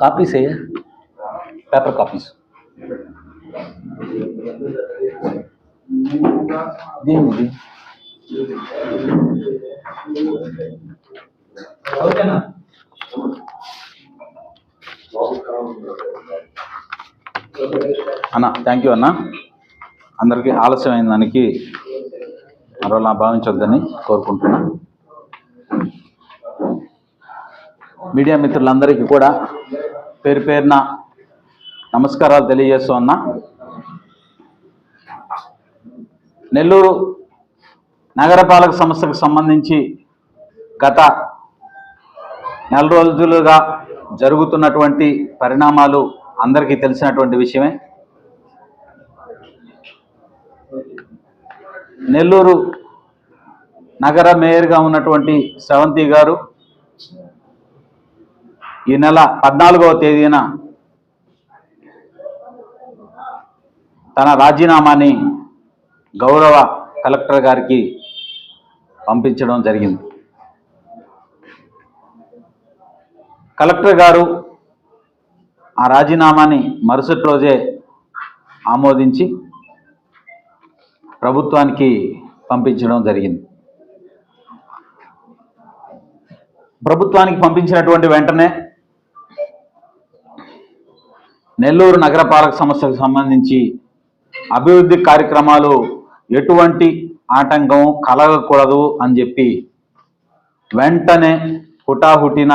Copies ఏ paper copies దేనిది ఓకేనా అన్న థ్యాంక్ యూ అన్న అందరికీ ఆలస్యమైన దానికి మరోలా భావించొద్దని కోరుకుంటున్నా మీడియా మిత్రులందరికీ కూడా పేరు పేరున నమస్కారాలు తెలియజేస్తూ ఉన్నా. నెల్లూరు నగరపాలక సంస్థకు సంబంధించి గత నెల రోజులుగా జరుగుతున్నటువంటి పరిణామాలు అందరికీ తెలిసినటువంటి విషయమే. నెల్లూరు నగర మేయర్గా ఉన్నటువంటి శ్రవంతి గారు ఈ నెల పద్నాలుగవ తేదీన తన రాజీనామాని గౌరవ కలెక్టర్ గారికి పంపించడం జరిగింది. కలెక్టర్ గారు ఆ రాజీనామాని మరుసటి రోజే ఆమోదించి ప్రభుత్వానికి పంపించడం జరిగింది. ప్రభుత్వానికి పంపించినటువంటి వెంటనే నెల్లూరు నగరపాలక సంస్థకు సంబంధించి అభివృద్ధి కార్యక్రమాలు ఎటువంటి ఆటంకం కలగకూడదు అని చెప్పి వెంటనే హుటాహుటిన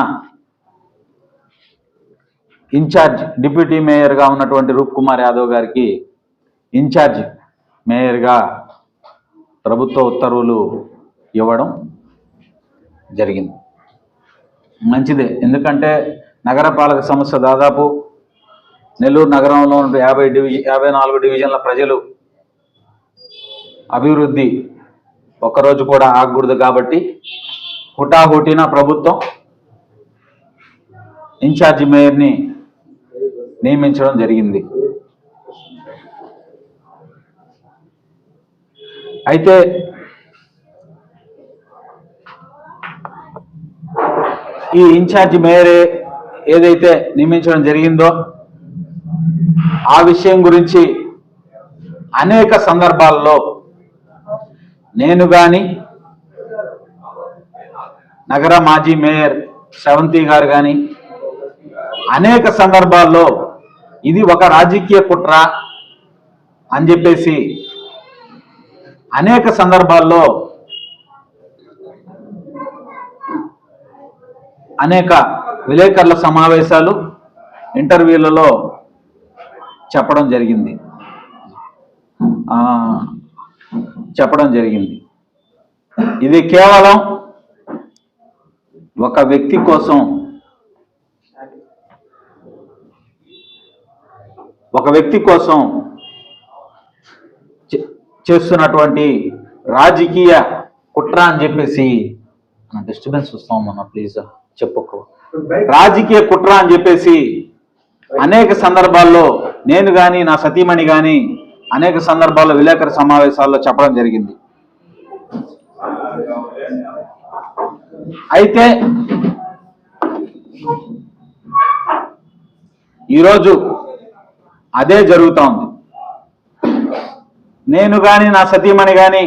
ఇన్ఛార్జ్ డిప్యూటీ మేయర్గా ఉన్నటువంటి రూప్ కుమార్ యాదవ్ గారికి ఇన్ఛార్జ్ మేయర్గా ప్రభుత్వ ఉత్తర్వులు ఇవ్వడం జరిగింది. మంచిదే. ఎందుకంటే నగరపాలక సంస్థ దాదాపు నెల్లూరు నగరంలో యాభై డివిజ యాభై నాలుగు డివిజన్ల ప్రజలు అభివృద్ధి ఒక్కరోజు కూడా ఆగకూడదు కాబట్టి హుటాహుటిన ప్రభుత్వం ఇన్ఛార్జి మేయర్ని నియమించడం జరిగింది. అయితే ఈ ఇన్ఛార్జ్ మేయరే ఏదైతే నియమించడం జరిగిందో ఆ విషయం గురించి అనేక సందర్భాల్లో నేను కానీ నగర మాజీ మేయర్ శ్రవంతి గారు కానీ అనేక సందర్భాల్లో ఇది ఒక రాజకీయ కుట్ర అని చెప్పేసి అనేక సందర్భాల్లో అనేక విలేకరుల సమావేశాలు ఇంటర్వ్యూలలో చెప్పడం జరిగింది. చెప్పడం జరిగింది. ఇది కేవలం ఒక వ్యక్తి కోసం ఒక వ్యక్తి కోసం చేస్తున్నటువంటి రాజకీయ కుట్ర అని చెప్పేసి డిస్టర్బెన్స్ వస్తాం మన ప్లీజ్ చెప్పకు. రాజకీయ కుట్ర అని చెప్పేసి అనేక సందర్భాల్లో నేను కానీ నా సతీమణి కానీ అనేక సందర్భాల్లో విలేకరు సమావేశాల్లో చెప్పడం జరిగింది. అయితే ఈరోజు అదే జరుగుతూ ఉంది. నేను కానీ నా సతీమణి కానీ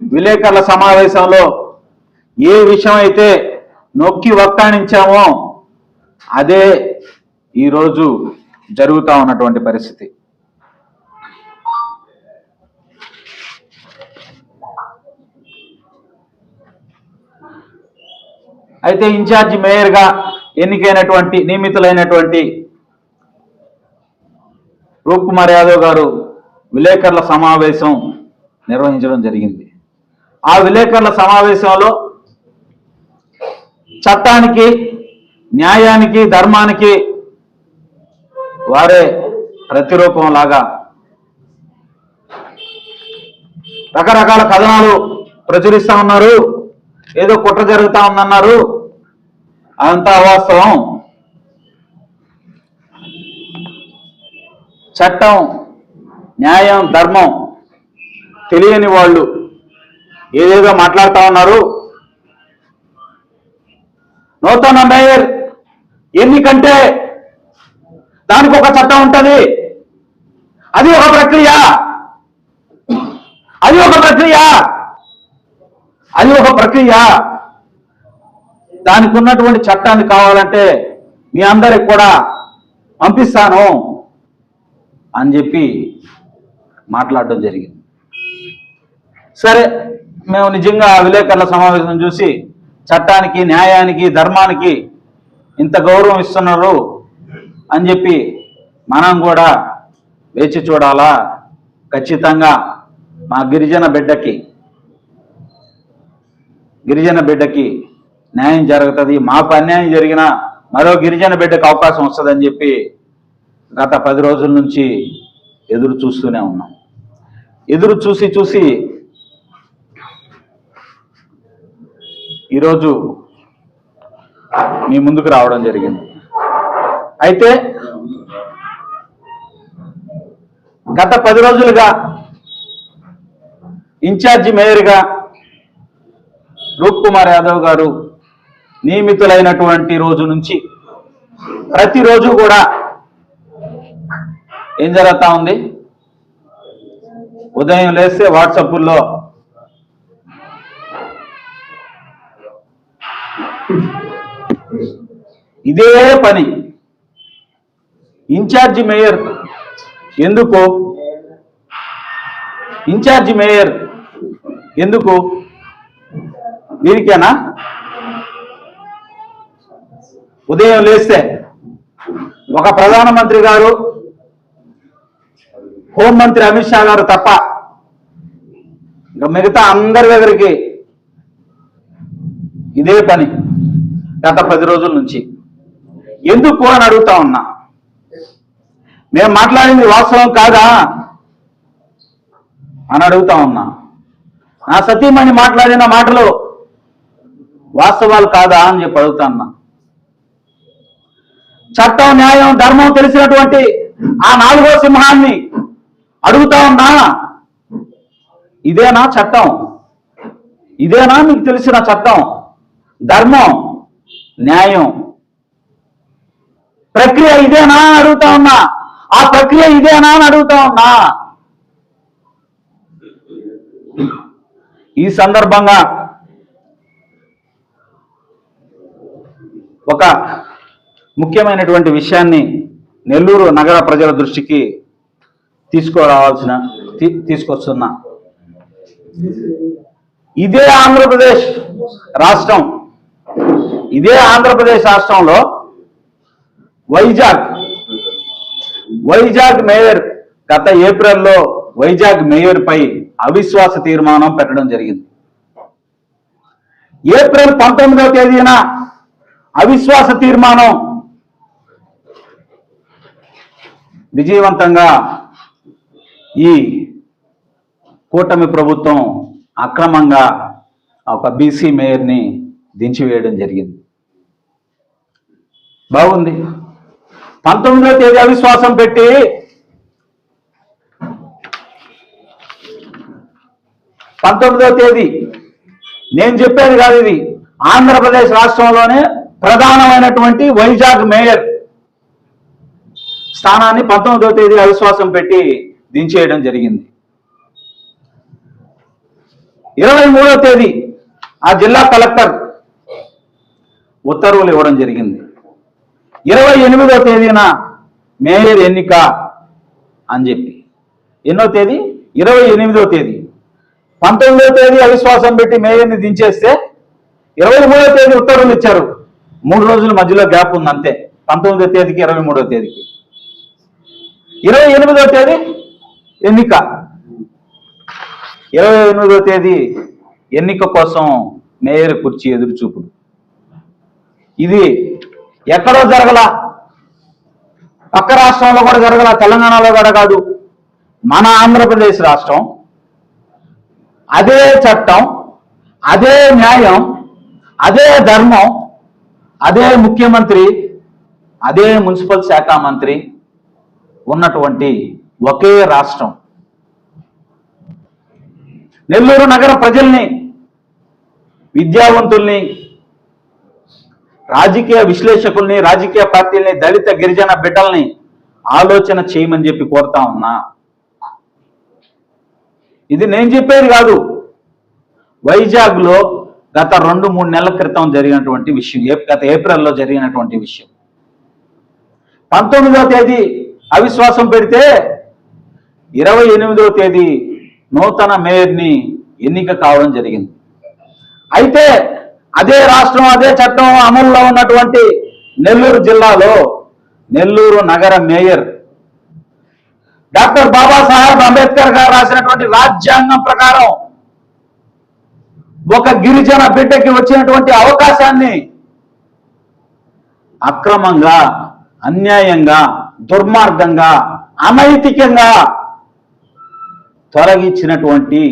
విలేకరుల సమావేశంలో ఏ విషయం అయితే నొక్కి వక్కాణించామో అదే ఈరోజు జరుగుతూ ఉన్నటువంటి పరిస్థితి. అయితే ఇన్ఛార్జి మేయర్గా ఎన్నికైనటువంటి నియమితులైనటువంటి రూప్ కుమార్ యాదవ్ గారు విలేకరుల సమావేశం నిర్వహించడం జరిగింది. ఆ విలేకరుల సమావేశంలో చట్టానికి న్యాయానికి ధర్మానికి వారే ప్రతిరూపంలాగా రకరకాల కథనాలు ప్రచురిస్తా ఉన్నారు. ఏదో కుట్ర జరుగుతా ఉందన్నారు. అదంతా అవాస్తవం చట్టం న్యాయం ధర్మం తెలియని వాళ్ళు ఏదేదో మాట్లాడుతా ఉన్నారు. నూతన మేయర్ ఎన్నికంటే దానికి ఒక చట్టం ఉంటుంది. అది ఒక ప్రక్రియ. అది ఒక ప్రక్రియ. అది ఒక ప్రక్రియ. దానికి ఉన్నటువంటి చట్టాన్ని కావాలంటే మీ అందరికి కూడా పంపిస్తాను అని చెప్పి మాట్లాడడం జరిగింది. సరే మేము నిజంగా ఆ విలేకరుల సమావేశం చూసి చట్టానికి న్యాయానికి ధర్మానికి ఇంత గౌరవం ఇస్తున్నారు అని చెప్పి మనం కూడా వేచి చూడాలా? ఖచ్చితంగా మా గిరిజన బిడ్డకి గిరిజన బిడ్డకి న్యాయం జరుగుతుంది. మాకు అన్యాయం జరిగినా మరో గిరిజన బిడ్డకు అవకాశం వస్తుందని చెప్పి గత పది రోజుల నుంచి ఎదురు చూస్తూనే ఉన్నాం. ఎదురు చూసి చూసి ఈరోజు మీ ముందుకు రావడం జరిగింది. అయితే గత పది రోజులుగా ఇన్ఛార్జి మేయర్గా రూప్ కుమార్ యాదవ్ గారు నియమితులైనటువంటి రోజు నుంచి ప్రతిరోజు కూడా ఏం జరుగుతా ఉంది? ఉదయం లేస్తే వాట్సాప్లో ఇదే పని. ఇన్ఛార్జి మేయర్ ఎందుకు? ఇన్ఛార్జి మేయర్ ఎందుకు? దీనికేనా ఉదయం లేస్తే ఒక ప్రధానమంత్రి గారు హోంమంత్రి అమిత్ షా గారు తప్ప ఇంకా మిగతా అందరి దగ్గరికి ఇదే పని గత పది రోజుల నుంచి. ఎందుకు అని అడుగుతా ఉన్నా. మేము మాట్లాడింది వాస్తవం కాదా అని అడుగుతా ఉన్నా. నా సతీమణి మాట్లాడిన మాటలు వాస్తవాలు కాదా అని చెప్పి అడుగుతా ఉన్నా. చట్టం న్యాయం ధర్మం తెలిసినటువంటి ఆ నాలుగో సింహాన్ని అడుగుతా ఉన్నా? ఇదేనా చట్టం? ఇదేనా మీకు తెలిసిన చట్టం? ధర్మం? న్యాయం? ప్రక్రియ ఇదేనా అని అడుగుతా ఉన్నా? ఆ ప్రక్రియ ఇదేనా అని అడుగుతా ఉన్నా? ఈ సందర్భంగా ఒక ముఖ్యమైనటువంటి విషయాన్ని నెల్లూరు నగర ప్రజల దృష్టికి తీసుకురావాల్సిన తీసుకొస్తున్నా. ఇదే ఆంధ్రప్రదేశ్ రాష్ట్రం. ఇదే ఆంధ్రప్రదేశ్ రాష్ట్రంలో వైజాగ్ వైజాగ్ మేయర్ గత ఏప్రిల్లో వైజాగ్ మేయర్ పై అవిశ్వాస తీర్మానం పెట్టడం జరిగింది. ఏప్రిల్ పంతొమ్మిదవ తేదీన అవిశ్వాస తీర్మానం విజయవంతంగా ఈ కూటమి ప్రభుత్వం అక్రమంగా ఒక బీసీ మేయర్ని దించివేయడం జరిగింది. బాగుంది. పంతొమ్మిదో తేదీ అవిశ్వాసం పెట్టి పంతొమ్మిదవ తేదీ నేను చెప్పేది కాదు ఇది. ఆంధ్రప్రదేశ్ రాష్ట్రంలోనే ప్రధానమైనటువంటి వైజాగ్ మేయర్ స్థానాన్ని పంతొమ్మిదవ తేదీ అవిశ్వాసం పెట్టి దించేయడం జరిగింది. ఇరవై మూడో తేదీ ఆ జిల్లా కలెక్టర్ ఉత్తర్వులు ఇవ్వడం జరిగింది. ఇరవై ఎనిమిదో తేదీన మేయర్ ఎన్నిక అని చెప్పి. ఎన్నో తేదీ? ఇరవై ఎనిమిదో తేదీ. పంతొమ్మిదవ తేదీ అవిశ్వాసం పెట్టి మేయర్ని దించేస్తే ఇరవై మూడో తేదీ ఉత్తర్వులు ఇచ్చారు. మూడు రోజుల మధ్యలో గ్యాప్ ఉంది అంతే పంతొమ్మిదో తేదీకి ఇరవై మూడో తేదీకి. ఇరవై ఎనిమిదో తేదీ ఎన్నిక. ఇరవై ఎనిమిదో తేదీ ఎన్నిక కోసం మేయర్ కుర్చీ ఎదురు చూపుడు ఇది ఎక్కడో జరగల పక్క రాష్ట్రంలో కూడా జరగల తెలంగాణలో కూడా కాదు మన ఆంధ్రప్రదేశ్ రాష్ట్రం. అదే చట్టం అదే న్యాయం అదే ధర్మం అదే ముఖ్యమంత్రి అదే మున్సిపల్ శాఖ మంత్రి ఉన్నటువంటి ఒకే రాష్ట్రం. నెల్లూరు నగర ప్రజల్ని విద్యావంతుల్ని రాజకీయ విశ్లేషకుల్ని రాజకీయ పార్టీల్ని దళిత గిరిజన బిడ్డల్ని ఆలోచన చేయమని చెప్పి కోరుతా ఉన్నా. ఇది నేను చెప్పేది కాదు. వైజాగ్లో గత రెండు మూడు నెలల క్రితం జరిగినటువంటి విషయం ఏ- గత ఏప్రిల్లో జరిగినటువంటి విషయం. పంతొమ్మిదవ తేదీ అవిశ్వాసం పెడితే ఇరవై ఎనిమిదవ తేదీ నూతన మేయర్ని ఎన్నిక కావడం జరిగింది. అయితే అదే రాష్ట్రం అదే చట్టం అమల్లో ఉన్నటువంటి నెల్లూరు జిల్లాలో నెల్లూరు నగర మేయర్ డాక్టర్ బాబాసాహెబ్ అంబేద్కర్ గారు రాసినటువంటి రాజ్యాంగం ప్రకారం ఒక గిరిజన బిడ్డకి వచ్చినటువంటి అవకాశాన్ని అక్రమంగా అన్యాయంగా దుర్మార్గంగా అనైతికంగా తొలగించినటువంటి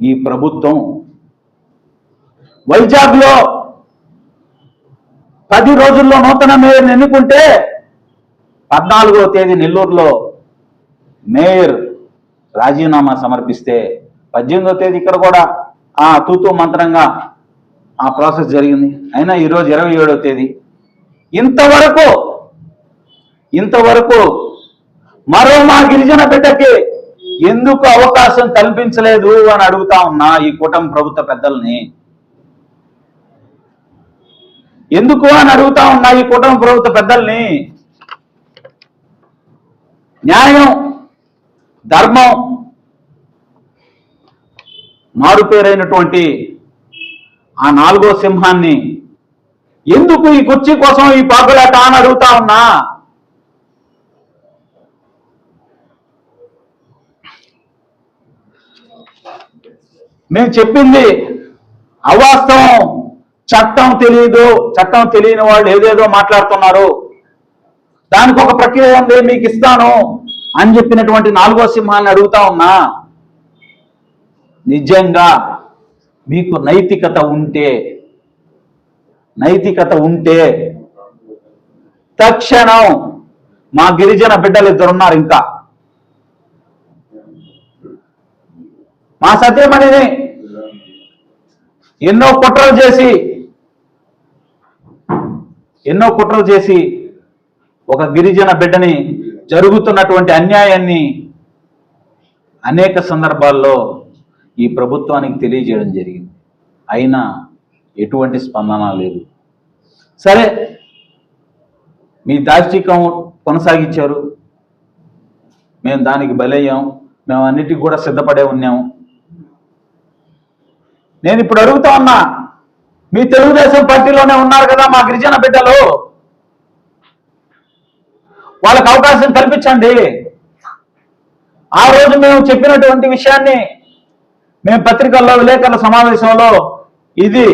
ఈ ప్రభుత్వం వైజాగ్లో పది రోజుల్లో నూతన మేయర్ని ఎన్నుకుంటే పద్నాలుగో తేదీ నెల్లూరులో మేయర్ రాజీనామా సమర్పిస్తే పద్దెనిమిదో తేదీ ఇక్కడ కూడా ఆ తూతూ మంత్రంగా ఆ ప్రాసెస్ జరిగింది. అయినా ఈరోజు ఇరవై ఏడో తేదీ. ఇంతవరకు ఇంతవరకు మరో మా గిరిజన బిడ్డకి ఎందుకు అవకాశం కల్పించలేదు అని అడుగుతా ఉన్నా ఈ కూటమి ప్రభుత్వ పెద్దల్ని. ఎందుకు అని అడుగుతా ఉన్నా ఈ కూటమి ప్రభుత్వ పెద్దల్ని. న్యాయం ధర్మం మారుపేరైనటువంటి ఆ నాలుగో సింహాన్ని ఎందుకు ఈ కుర్చీ కోసం ఈ పాపులాట అని అడుగుతా ఉన్నా. మేము చెప్పింది అవాస్తవం. చట్టం తెలియదు చట్టం తెలియని వాళ్ళు ఏదేదో మాట్లాడుతున్నారు. దానికి ఒక ప్రక్రియ ఉంది మీకు ఇస్తాను అని చెప్పినటువంటి నాలుగో సింహాన్ని అడుగుతా ఉన్నా. నిజంగా మీకు నైతికత ఉంటే నైతికత ఉంటే తక్షణం మా గిరిజన బిడ్డలు ఇద్దరున్నారు ఇంకా. మా సత్యమణిని ఎన్నో కుట్రలు చేసి ఎన్నో కుట్రలు చేసి ఒక గిరిజన బిడ్డని జరుగుతున్నటువంటి అన్యాయాన్ని అనేక సందర్భాల్లో ఈ ప్రభుత్వానికి తెలియజేయడం జరిగింది. అయినా ఎటువంటి స్పందన లేదు. సరే మీ దాష్టికం కొనసాగించారు. మేము దానికి బలయ్యాం. మేము అన్నిటికీ కూడా సిద్ధపడే ఉన్నాము నేను ఇప్పుడు అడుగుతా ఉన్నా మీ తెలుగుదేశం పార్టీలోనే ఉన్నారు కదా మా గిరిజన బిడ్డలు. వాళ్ళకి అవకాశం కల్పించండి. ఆ రోజు మేము చెప్పినటువంటి విషయాన్ని మేము పత్రికల్లో విలేకరుల సమావేశంలో ఇది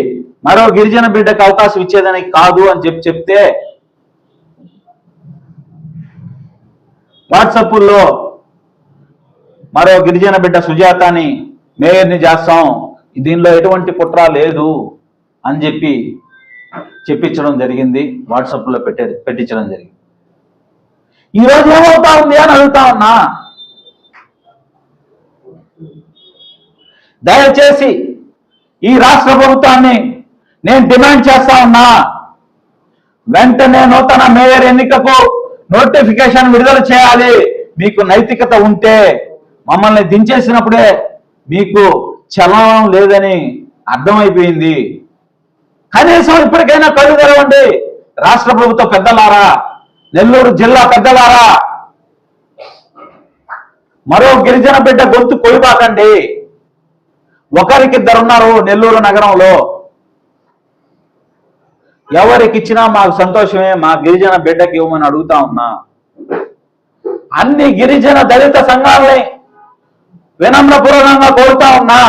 మరో గిరిజన బిడ్డకు అవకాశం ఇచ్చేదని కాదు అని చెప్పి చెప్తే వాట్సాప్లో మరో గిరిజన బిడ్డ సుజాతని మేయర్ని చేస్తాం. దీనిలో ఎటువంటి కుట్ర లేదు అని చెప్పి చెప్పించడం జరిగింది వాట్సాప్లో పెట్టే పెట్టించడం జరిగింది. ఈ రోజు ఏమవుతా ఉంది అని అడుగుతా ఉన్నా? దయచేసి ఈ రాష్ట్ర ప్రభుత్వాన్ని నేను డిమాండ్ చేస్తా ఉన్నా వెంటనే నూతన మేయర్ ఎన్నికకు నోటిఫికేషన్ విడుదల చేయాలి. మీకు నైతికత ఉంటే మమ్మల్ని దించేసినప్పుడే మీకు చలనం లేదని అర్థమైపోయింది. కనీసం ఇప్పటికైనా కళ్ళు తెరవండి. రాష్ట్ర ప్రభుత్వ పెద్దలారా నెల్లూరు జిల్లా పెద్దలారా మరో గిరిజన బిడ్డ గొంతు కొలిపాకండి ఒకరికిద్దరున్నారు నెల్లూరు నగరంలో. ఎవరికిచ్చినా మాకు సంతోషమే మా గిరిజన బిడ్డకి ఇవ్వమని అడుగుతా ఉన్నా. అన్ని గిరిజన దళిత సంఘాలని వినమ్రపూర్వకంగా కోరుతా ఉన్నా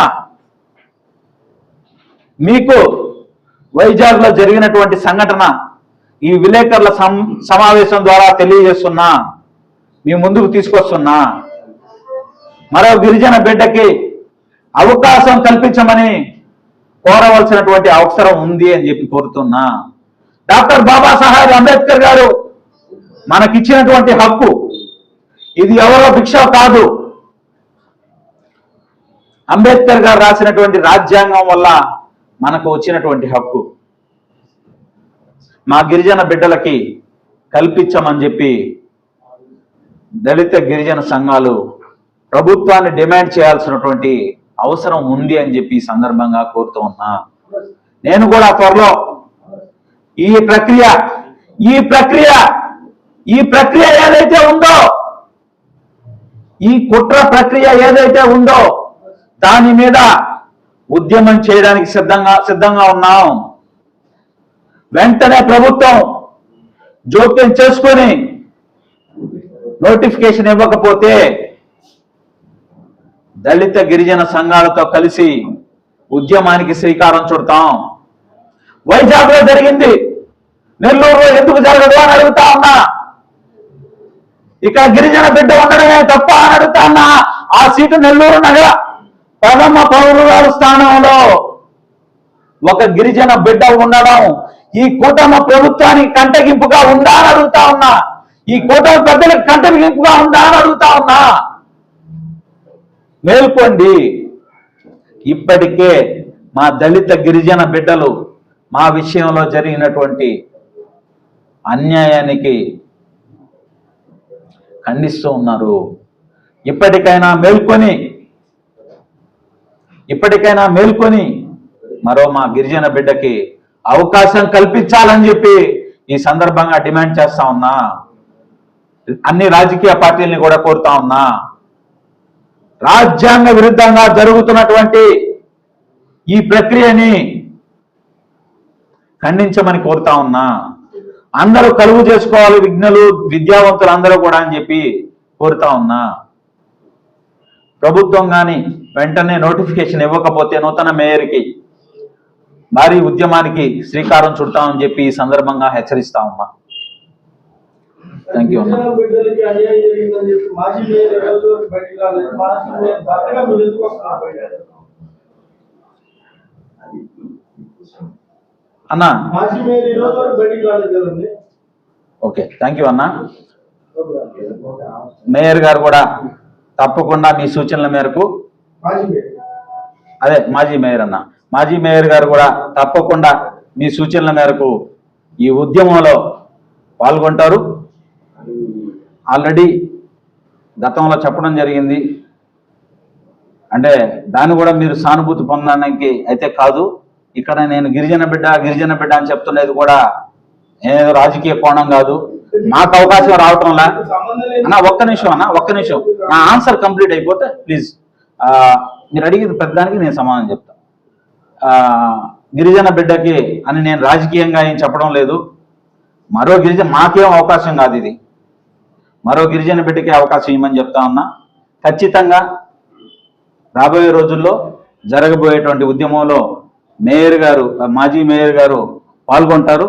మీకు వైజాగ్లో జరిగినటువంటి సంఘటన ఈ విలేకరుల సమావేశం ద్వారా తెలియజేస్తున్నా మీ ముందుకు తీసుకొస్తున్నా. మరో గిరిజన బిడ్డకి అవకాశం కల్పించమని కోరవలసినటువంటి అవసరం ఉంది అని చెప్పి కోరుతున్నా. డాక్టర్ బాబాసాహెబ్ అంబేద్కర్ గారు మనకిచ్చినటువంటి హక్కు. ఇది ఎవరో భిక్ష కాదు. అంబేద్కర్ గారు రాసినటువంటి రాజ్యాంగం వల్ల మనకు వచ్చినటువంటి హక్కు. మా గిరిజన బిడ్డలకి కల్పించమని చెప్పి దళిత గిరిజన సంఘాలు ప్రభుత్వాన్ని డిమాండ్ చేయాల్సినటువంటి అవసరం ఉంది అని చెప్పి సందర్భంగా కోరుతూ ఉన్నా. నేను కూడా త్వరలో ఈ ప్రక్రియ ఈ ప్రక్రియ ఈ ప్రక్రియ ఏదైతే ఉందో ఈ కుట్ర ప్రక్రియ ఏదైతే ఉందో దాని మీద ఉద్యమం చేయడానికి సిద్ధంగా సిద్ధంగా ఉన్నాం. వెంటనే ప్రభుత్వం జోక్యం చేసుకొని నోటిఫికేషన్ ఇవ్వకపోతే దళిత గిరిజన సంఘాలతో కలిసి ఉద్యమానికి శ్రీకారం చుడతాం. వైజాగ్లో జరిగింది. నెల్లూరులో ఎందుకు జరగదు అని అడుగుతా ఉన్నా. ఇక గిరిజన బిడ్డ ఉండడమే తప్ప అని అడుగుతా ఉన్నా. ఆ సీటు నెల్లూరు నగర. ప్రథమ పౌరుల స్థానంలో ఒక గిరిజన బిడ్డ ఉండడం ఈ కూటమి ప్రభుత్వానికి కంటగింపుగా ఉందా అని అడుగుతా ఉన్నా ఈ కూటమి పెద్దలకు కంటగింపుగా ఉందా అని అడుగుతా ఉన్నా మేల్కోండి. ఇప్పటికే మా దళిత గిరిజన బిడ్డలు మా విషయంలో జరిగినటువంటి అన్యాయానికి ఖండిస్తూ ఉన్నారు. ఇప్పటికైనా మేల్కొని ఇప్పటికైనా మేల్కొని మరో మా గిరిజన బిడ్డకి అవకాశం కల్పించాలని చెప్పి ఈ సందర్భంగా డిమాండ్ చేస్తా ఉన్నా. అన్ని రాజకీయ పార్టీల్ని కూడా కోరుతా ఉన్నా. రాజ్యాంగ విరుద్ధంగా జరుగుతున్నటువంటి ఈ ప్రక్రియని ఖండించమని కోరుతా ఉన్నా. అందరూ కలుగు చేసుకోవాలి విఘ్నులు విద్యావంతులు అందరూ కూడా అని చెప్పి కోరుతా ఉన్నా. ప్రభుత్వం కానీ వెంటనే నోటిఫికేషన్ ఇవ్వకపోతే నూతన మేయర్కి భారీ ఉద్యమానికి శ్రీకారం చుడతామని చెప్పి ఈ సందర్భంగా హెచ్చరిస్తా ఉన్నా. థ్యాంక్ యూ అన్నా. ఓకే థ్యాంక్ యూ అన్నా. మేయర్ గారు కూడా తప్పకుండా మీ సూచనల మేరకు అదే మాజీ మేయర్ అన్న. మాజీ మేయర్ గారు కూడా తప్పకుండా మీ సూచనల మేరకు ఈ ఉద్యమంలో పాల్గొంటారు. ఆల్రెడీ గతంలో చెప్పడం జరిగింది. అంటే దాన్ని కూడా మీరు సానుభూతి పొందడానికి అయితే కాదు. ఇక్కడ నేను గిరిజన బిడ్డ గిరిజన బిడ్డ అని చెప్తున్నది కూడా ఏదో రాజకీయ కోణం కాదు. మాకు అవకాశం రావటంలా? అన్న ఒక్క నిమిషం అన్న ఒక్క నిమిషం. నా ఆన్సర్ కంప్లీట్ అయిపోతే ప్లీజ్. మీరు అడిగిన ప్రతిదానికి నేను సమాధానం చెప్తా. గిరిజన బిడ్డకి అని నేను రాజకీయంగా ఏం చెప్పడం లేదు. మరో గిరిజన మాకేం అవకాశం కాదు ఇది. మరో గిరిజన బిడ్డకి అవకాశం ఇవ్వమని చెప్తా ఉన్నా. ఖచ్చితంగా రాబోయే రోజుల్లో జరగబోయేటువంటి ఉద్యమంలో మేయర్ గారు మాజీ మేయర్ గారు పాల్గొంటారు.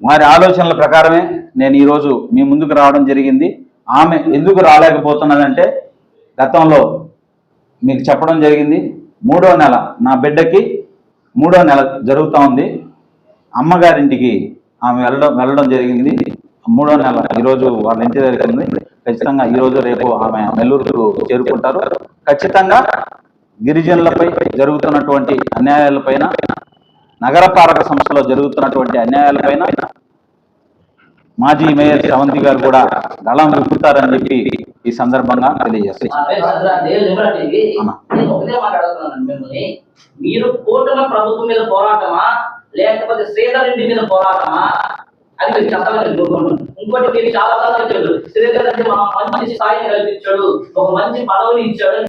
వారి ఆలోచనల ప్రకారమే నేను ఈరోజు మీ ముందుకు రావడం జరిగింది. ఆమె ఎందుకు రాలేకపోతున్నదంటే గతంలో మీకు చెప్పడం జరిగింది. మూడో నెల నా బిడ్డకి మూడో నెల జరుగుతూ ఉంది. అమ్మగారింటికి ఆమె వెళ్ళడం వెళ్ళడం జరిగింది. మూడో నెల ఈరోజు వాళ్ళ ఇంటి దగ్గర ఉంది. ఖచ్చితంగా ఈరోజు రేపు ఆమె నెల్లూరుకు చేరుకుంటారు. ఖచ్చితంగా గిరిజనులపై జరుగుతున్నటువంటి అన్యాయాలపైన నగరపాలక సంస్థలో జరుగుతున్నటువంటి అన్యాయాలపైన మాజీ మేయర్ శ్రవంతి గారు కూడా గళం విప్పుతారని చెప్పి ఈ సందర్భంగా మిమ్మల్ని. మీరు కూటమి ప్రభుత్వం మీద పోరాటమా? లేకపోతే శ్రీధర్ రెడ్డి మీద పోరాటమా? అది మీరు ఇంకోటి చాలా సార్లు చెప్పారు శ్రీధర్ రెడ్డి మా మంచి స్థాయిని కల్పించాడు. ఒక మంచి పదవిని ఇచ్చాడు.